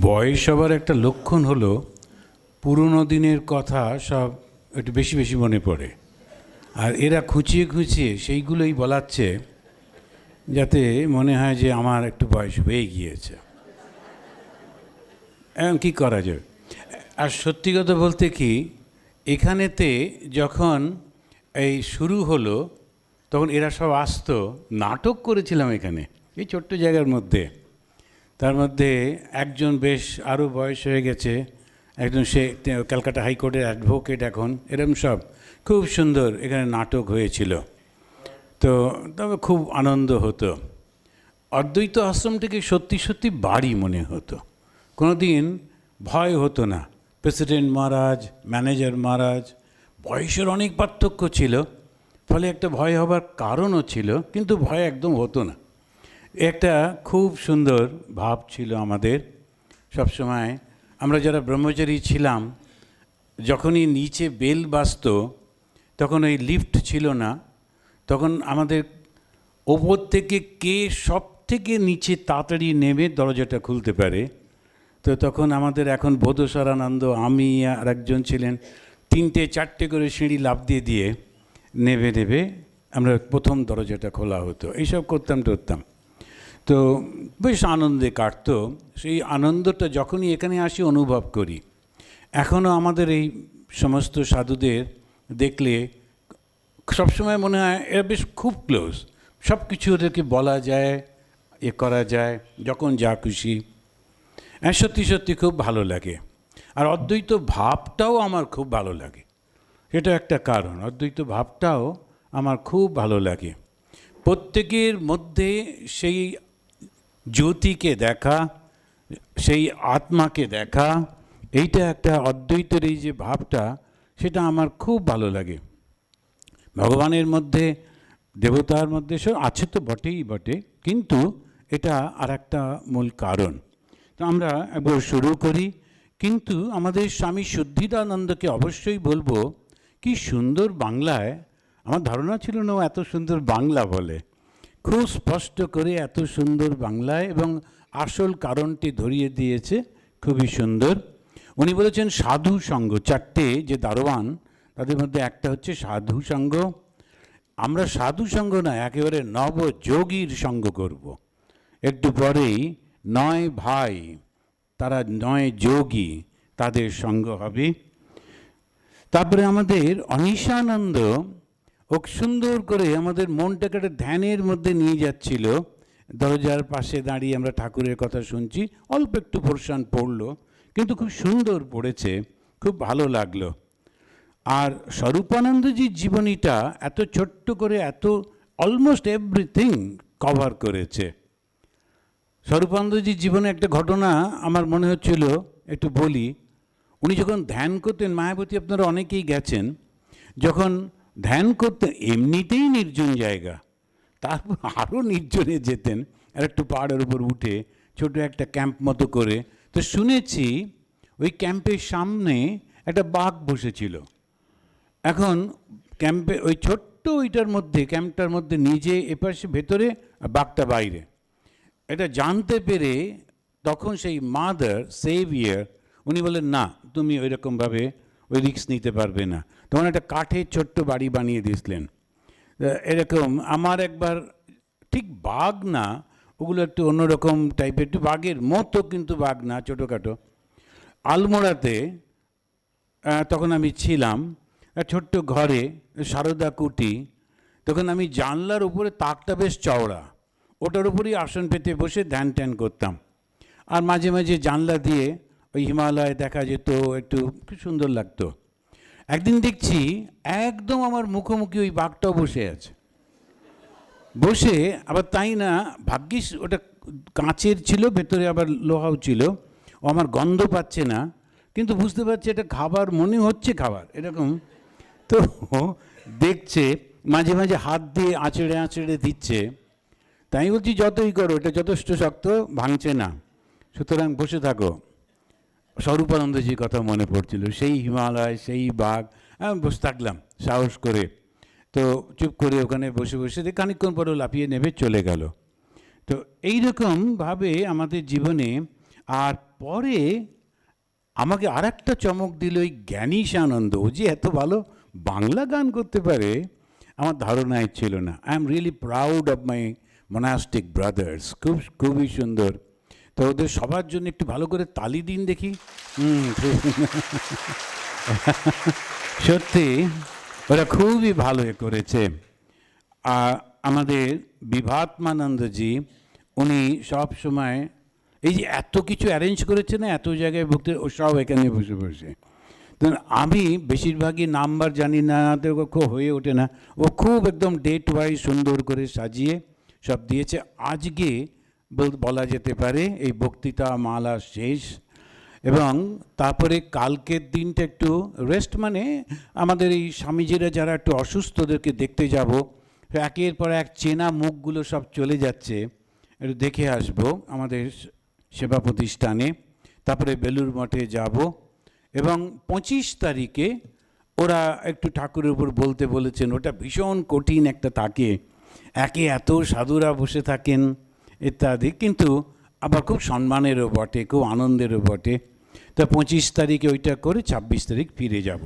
বয়স হবার একটা লক্ষণ হলো, পুরনো দিনের কথা সব একটু বেশি বেশি মনে পড়ে। আর এরা খুঁচিয়ে খুঁচিয়ে সেইগুলোই বলাচ্ছে যাতে মনে হয় যে আমার একটু বয়স হয়ে গিয়েছে। এখন কী করা যাবে? আর সত্যি কথা বলতে কি, এখানেতে যখন এই শুরু হলো, তখন এরা সব আসতো, নাটক করেছিলাম এখানে, এই ছোট্ট জায়গার মধ্যে। তার মধ্যে একজন বেশ আরও বয়স হয়ে গেছে, একজন সে ক্যালকাটা হাইকোর্টের অ্যাডভোকেট এখন, এরম সব। খুব সুন্দর এখানে নাটক হয়েছিল। তো তবে খুব আনন্দ হতো। অদ্বৈত আশ্রমটিকে সত্যি সত্যি বাড়ি মনে হতো। কোনো দিন ভয় হতো না। প্রেসিডেন্ট মহারাজ, ম্যানেজার মহারাজ, বয়সের অনেক পার্থক্য ছিল, ফলে একটা ভয় হবার কারণও ছিল, কিন্তু ভয় একদম হতো না। একটা খুব সুন্দর ভাব ছিল আমাদের। সবসময় আমরা যারা ব্রহ্মচারী ছিলাম, যখনই নিচে বেল বাজতো, তখন ওই লিফট ছিল না। তখন আমাদের ওপর থেকে কে সব থেকে নিচে তাড়াতাড়ি নেমে দরজাটা খুলতে পারে, তো তখন আমাদের এখন বোধসরানন্দ, আমি আর একজন ছিলেন, তিনটে চারটে করে সিঁড়ি লাফ দিয়ে দিয়ে নেবে নেবে আমরা প্রথম দরজাটা খোলা হতো। এইসব করতাম, টরতাম। তো বেশ আনন্দে কাটতো। সেই আনন্দটা যখনই এখানে আসি অনুভব করি। এখনও আমাদের এই সমস্ত সাধুদের দেখলে সবসময় মনে হয় এরা বেশ খুব ক্লোজ। সব কিছু ওদেরকে বলা যায়, এ করা যায়, যখন যা খুশি। হ্যাঁ সত্যি সত্যি খুব ভালো লাগে। আর অদ্বৈত ভাবটাও আমার খুব ভালো লাগে। এটা একটা কারণ। অদ্বৈত ভাবটাও আমার খুব ভালো লাগে। প্রত্যেকের মধ্যে সেই জ্যোতিকে দেখা, সেই আত্মাকে দেখা, এইটা একটা অদ্বৈতের এই যে ভাবটা, সেটা আমার খুব ভালো লাগে। ভগবানের মধ্যে, দেবতার মধ্যে সব আছে তো বটেই বটে, কিন্তু এটা আর একটা মূল কারণ। তো আমরা একবার শুরু করি, কিন্তু আমাদের স্বামী শুদ্ধিদানন্দকে অবশ্যই বলব, কি সুন্দর বাংলায়, আমার ধারণা ছিল না ও এত সুন্দর বাংলা বলে। খুব স্পষ্ট করে এত সুন্দর বাংলায় এবং আসল কারণটি ধরিয়ে দিয়েছে, খুবই সুন্দর। উনি বলেছেন, সাধু সঙ্গ, চারটে যে দারোয়ান, তাদের মধ্যে একটা হচ্ছে সাধু সঙ্গ। আমরা সাধু সঙ্গ না, একেবারে নবযোগীর সঙ্গ করব। একটু পরেই নয় ভাই, তারা নয় যোগী, তাদের সঙ্গ হবে। তারপরে আমাদের অনিশানন্দ ও সুন্দর করে আমাদের মনটাকে একটা ধ্যানের মধ্যে নিয়ে যাচ্ছিল। দরজার পাশে দাঁড়িয়ে আমরা ঠাকুরের কথা শুনছি, অল্প একটু পোর্শন পড়ল, কিন্তু খুব সুন্দর পড়েছে, খুব ভালো লাগল। আর স্বরূপানন্দজির জীবনীটা এত ছোট্ট করে এত অলমোস্ট এভরিথিং কভার করেছে। স্বরূপানন্দজির জীবনে একটা ঘটনা আমার মনে হচ্ছিল, একটু বলি। উনি যখন ধ্যান করতেন, মায়াবতী আপনারা অনেকেই গেছেন, যখন ধ্যান করতেন এমনিতেই নির্জন জায়গা। তারপর আরও নির্জনে যেতেন, আর একটু পাহাড়ের উপর উঠে ছোট একটা ক্যাম্প মতো করে। তো শুনেছি ওই ক্যাম্পের সামনে একটা বাঘ বসেছিল। এখন ক্যাম্পে ওই ছোট্ট ওইটার মধ্যে, ক্যাম্পটার মধ্যে নিজে এপাশে ভেতরে আর বাঘটা বাইরে। এটা জানতে পেরে তখন সেই মাদার, সেভিয়ার, উনি বললেন, না, তুমি ওই রকমভাবে ওই রিক্স নিতে পারবে না। তখন একটা কাঠের ছোট্ট বাড়ি বানিয়ে দিয়েছিলেন। এরকম আমার একবার ঠিক বাঘ না, ওগুলো একটু অন্যরকম টাইপের একটু বাঘের মতো কিন্তু বাঘ না, ছোটোখাটো। আলমোড়াতে তখন আমি ছিলাম ছোট্ট ঘরে, সারদা কুটি, তখন আমি জানলার উপরে তাকটা বেশ চওড়া। ওটার উপরেই আসন পেতে বসে ধ্যান ট্যান করতাম। আর মাঝে মাঝে জানলা দিয়ে ওই হিমালয় দেখা যেত, একটু খুব সুন্দর লাগতো। একদিন দেখছি একদম আমার মুখোমুখি ওই বাঘটাও বসে আছে। বসে আবার তাই না, ভাগ্যিস ওটা কাঁচের ছিল, ভেতরে আবার লোহাও ছিল। ও আমার গন্ধ পাচ্ছে না, কিন্তু বুঝতে পারছি এটা খাবার, মনে হচ্ছে খাবার, এরকম। তো দেখছে, মাঝে মাঝে হাত দিয়ে আঁচড়ে আঁচড়ে দিচ্ছে। তাই বলছি, যতই করো, এটা যথেষ্ট শক্ত, ভাঙছে না। সুতরাং বসে থাকো। স্বরূপানন্দজির কথা মনে পড়ছিল। সেই হিমালয়, সেই বাঘ আমি বসে থাকলাম, সাহস করে। তো চুপ করে ওখানে বসে বসে দিয়ে খানিকক্ষণ পরেও লাফিয়ে নেবে চলে গেল। তো এই এইরকমভাবে আমাদের জীবনে আর পরে আমাকে আর একটা চমক দিল ওই জ্ঞানীশ আনন্দ ও যে এত ভালো বাংলা গান করতে পারে, আমার ধারণায় ছিল না। I am really proud of my monastic brothers খুব, খুবই সুন্দর। তো ওদের সবার জন্য একটু ভালো করে তালি দিন দেখি। সত্যি, ওরা খুবই ভালো করেছে। আর আমাদের বিভাত্মানন্দজি উনি সব সময় এই যে এত কিছু অ্যারেঞ্জ করেছে না, এত জায়গায় ভক্তি, ও সব এখানে বসে বসে। আমি বেশিরভাগই নাম্বার জানি না, তো খুব হয়ে ওঠে না। ও খুব একদম ডেট ওয়াইজ সুন্দর করে সাজিয়ে সব দিয়েছে। আজকে বল- যেতে পারে, এই বক্তৃতা, মালা শেষ। এবং তারপরে কালকের দিনটা একটু রেস্ট মানে আমাদের এই স্বামীজিরা যারা একটু অসুস্থদেরকে দেখতে যাব, একের পর এক চেনা মুখগুলো সব চলে যাচ্ছে। একটু দেখে আসব আমাদের সেবা প্রতিষ্ঠানে। তারপরে বেলুর মঠে যাব। এবং পঁচিশ তারিখে ওরা একটু ঠাকুরের উপর বলতে বলেছেন, ওটা ভীষণ কঠিন একটা থাকে একে এত সাধুরা বসে থাকেন। ইত্যাদি। কিন্তু আবার খুব সম্মানেরও বটে, খুব আনন্দেরও বটে। তা পঁচিশ তারিখে ওইটা করে ছাব্বিশ তারিখ ফিরে যাব।